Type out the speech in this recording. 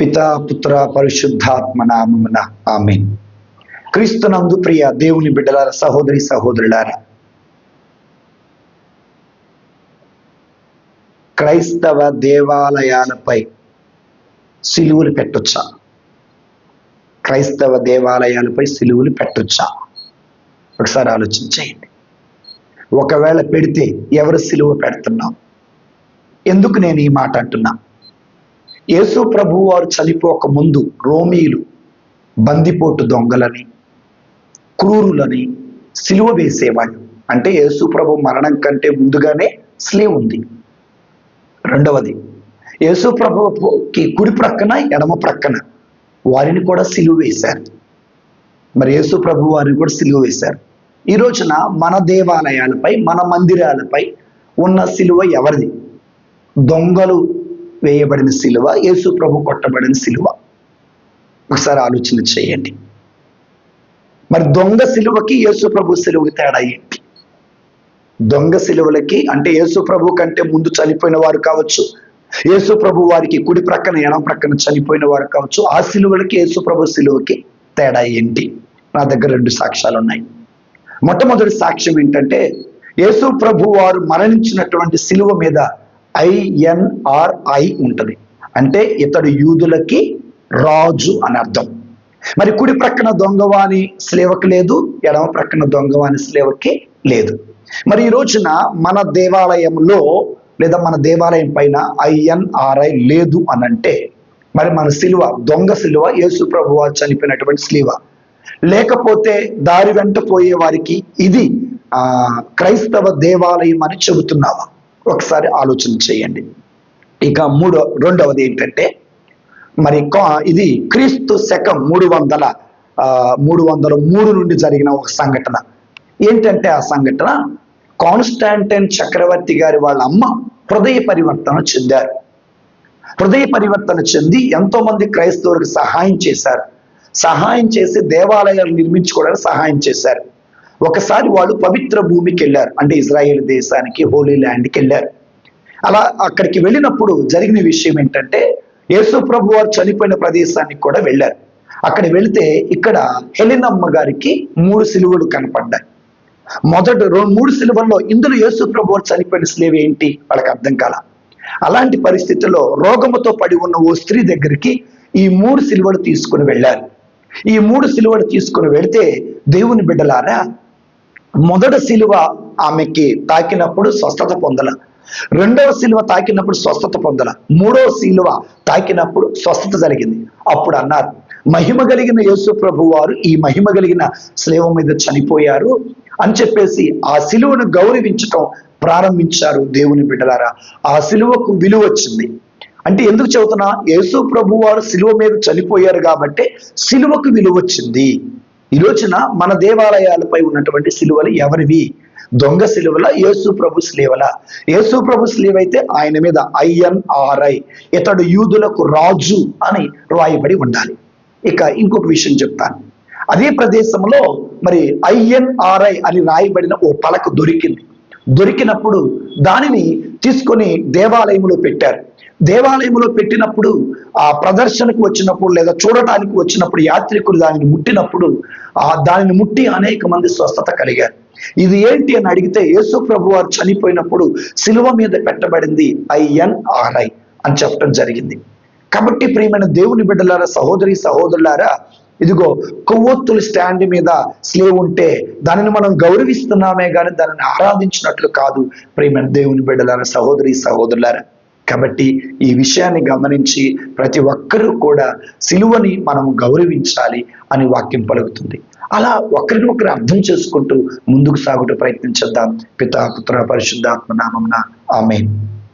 పితా పుత్ర పరిశుద్ధాత్మ నామమున ఆమె క్రీస్తునందు ప్రియ దేవుని బిడ్డలార సహోదరి సహోదరులారా క్రైస్తవ దేవాలయాలపై సిలువులు పెట్టొచ్చా? క్రైస్తవ దేవాలయాలపై సిలువులు పెట్టొచ్చా? ఒకసారి ఆలోచన చేయండి ఒకవేళ పెడితే ఎవరు సిలువ పెడుతున్నాం ఎందుకు నేను ఈ మాట అంటున్నా? యేసు ప్రభు వారు చనిపోక ముందు రోమీలు బందిపోటు దొంగలని క్రూరులని సిలువ వేసేవారు అంటే యేసు ప్రభు మరణం కంటే ముందుగానే స్లీవ్ ఉంది. రెండవది యేసు ప్రభుకి కుడి ప్రక్కన ఎడమ ప్రక్కన వారిని కూడా సిలువ వేశారు. మరి యేసు ప్రభు వారిని కూడా సిలువ వేశారు. ఈ రోజున మన దేవాలయాలపై మన మందిరాలపై ఉన్న సిలువ ఎవరిది? దొంగలు వేయబడిన సిలువ యేసు ప్రభు కొట్టబడిన సిలువ. ఒకసారి ఆలోచన చేయండి. మరి దొంగ సిలువకి యేసు ప్రభు సిలువకి తేడా ఏంటి? దొంగ సిలువలకి అంటే యేసు ప్రభు కంటే ముందు చనిపోయిన వారు కావచ్చు యేసు ప్రభు వారికి కుడి ప్రక్కన ఎడం ప్రక్కన చనిపోయిన వారు కావచ్చు ఆ సిలువలకి యేసు ప్రభు సిలువకి తేడా ఏంటి? నా దగ్గర రెండు సాక్ష్యాలు ఉన్నాయి. మొట్టమొదటి సాక్ష్యం ఏంటంటే యేసు ప్రభు వారు మరణించినటువంటి సిలువ మీద ఐఎన్ఆర్ఐ ఉంటుంది. అంటే ఇతడు యూదులకి రాజు అని అర్థం. మరి కుడి ప్రక్కన దొంగవాని స్లేవకి లేదు ఎడమ ప్రక్కన దొంగవాని స్లేవకి లేదు. మరి ఈ రోజున మన దేవాలయంలో లేదా మన దేవాలయం పైన ఐఎన్ఆర్ఐ లేదు అని అంటే మరి మన సిలువ దొంగ సిలువ యేసు ప్రభు చనిపోయినటువంటి సిలువ. లేకపోతే దారి వెంట పోయే వారికి ఇది ఆ క్రైస్తవ దేవాలయం అని చెబుతున్నావా? ఒకసారి ఆలోచన చేయండి. ఇక మూడో రెండవది ఏంటంటే మరి కా- ఇది క్రీస్తు శకం మూడు వందల ఆ, మూడు వందల మూడు నుండి జరిగిన ఒక సంఘటన. ఏంటంటే ఆ సంఘటన? కాన్స్టాంటైన్ చక్రవర్తి గారి వాళ్ళ అమ్మ హృదయ పరివర్తన చెందారు. హృదయ పరివర్తన చెంది ఎంతో మంది క్రైస్తవులకు సహాయం చేశారు. సహాయం చేసి దేవాలయాలు నిర్మించుకోవడానికి సహాయం చేశారు. ఒకసారి వాళ్ళు పవిత్ర భూమికి వెళ్ళారు అంటే ఇజ్రాయేల్ దేశానికి హోలీ ల్యాండ్కి వెళ్ళారు అలా అక్కడికి వెళ్ళినప్పుడు జరిగిన విషయం ఏంటంటే యేసు ప్రభు వారు చనిపోయిన ప్రదేశానికి కూడా వెళ్ళారు. అక్కడ వెళితే ఇక్కడ హెలినమ్మ గారికి మూడు సిలువలు కనపడ్డాయి. మొదటి రెండు మూడు సిలువల్లో ఇందులో యేసు ప్రభు వారు చనిపోయిన సిలువ ఏంటి? వాళ్ళకి అర్థం కాల. అలాంటి పరిస్థితుల్లో రోగముతో పడి ఉన్న ఓ స్త్రీ దగ్గరికి ఈ మూడు సిలువలు తీసుకుని వెళ్ళారు. ఈ మూడు సిలువలు తీసుకుని వెళితే దేవుని బిడ్డలారా మొదటి శిలువ ఆమెకి తాకినప్పుడు స్వస్థత పొందల. రెండవ శిలువ తాకినప్పుడు స్వస్థత పొందల. మూడవ శిలువ తాకినప్పుడు స్వస్థత జరిగింది. అప్పుడు అన్నారు మహిమ కలిగిన యేసు ప్రభు వారు ఈ మహిమ కలిగిన స్లేవ మీద చనిపోయారు అని చెప్పేసి ఆ శిలువను గౌరవించటం ప్రారంభించారు దేవుని బిడ్డలారా. ఆ శిలువకు విలువ వచ్చింది. అంటే ఎందుకు చెబుతున్నా? యేసు ప్రభు వారు శిలువ మీద చనిపోయారు కాబట్టి శిలువకు విలువ వచ్చింది. ఈ రోజున మన దేవాలయాలపై ఉన్నటువంటి సిలువలు ఎవరివి? దొంగ సిలువల యేసు ప్రభు స్లీవల? యేసు ప్రభు స్లీవ్ అయితే ఆయన మీద ఐఎన్ఆర్ఐ ఇతడు యూదులకు రాజు అని రాయబడి ఉండాలి. ఇక ఇంకొక విషయం చెప్తాను. అదే ప్రదేశంలో మరి ఐఎన్ఆర్ఐ అని రాయబడిన ఓ పలక దొరికింది. దొరికినప్పుడు దానిని తీసుకొని దేవాలయంలో పెట్టారు. దేవాలయంలో పెట్టినప్పుడు ఆ ప్రదర్శనకు వచ్చినప్పుడు లేదా చూడటానికి వచ్చినప్పుడు యాత్రికులు దానిని ముట్టినప్పుడు ఆ దానిని ముట్టి అనేక మంది స్వస్థత కలిగారు. ఇది ఏంటి అని అడిగితే యేసు ప్రభు వారు చనిపోయినప్పుడు శిలువ మీద పెట్టబడింది ఐఎన్ఆర్ఐ అని చెప్పడం జరిగింది. కాబట్టి ప్రియమైన దేవుని బిడ్డలారా సహోదరి సహోదరులారా ఇదిగో కొవ్వొత్తుల స్టాండ్ మీద స్లేవ్ ఉంటే దానిని మనం గౌరవిస్తున్నామే కానీ దానిని ఆరాధించినట్లు కాదు ప్రియమైన దేవుని బిడ్డలారా సహోదరి సహోదరులారా. కాబట్టి ఈ విషయాన్ని గమనించి ప్రతి ఒక్కరూ కూడా సిలువని మనం గౌరవించాలి అని వాక్యం పలుకుతుంది. అలా ఒకరినొకరు అర్థం చేసుకుంటూ ముందుకు సాగుటూ ప్రయత్నించేద్దాం పితా పుత్ర పరిశుద్ధాత్మ నామమున ఆమె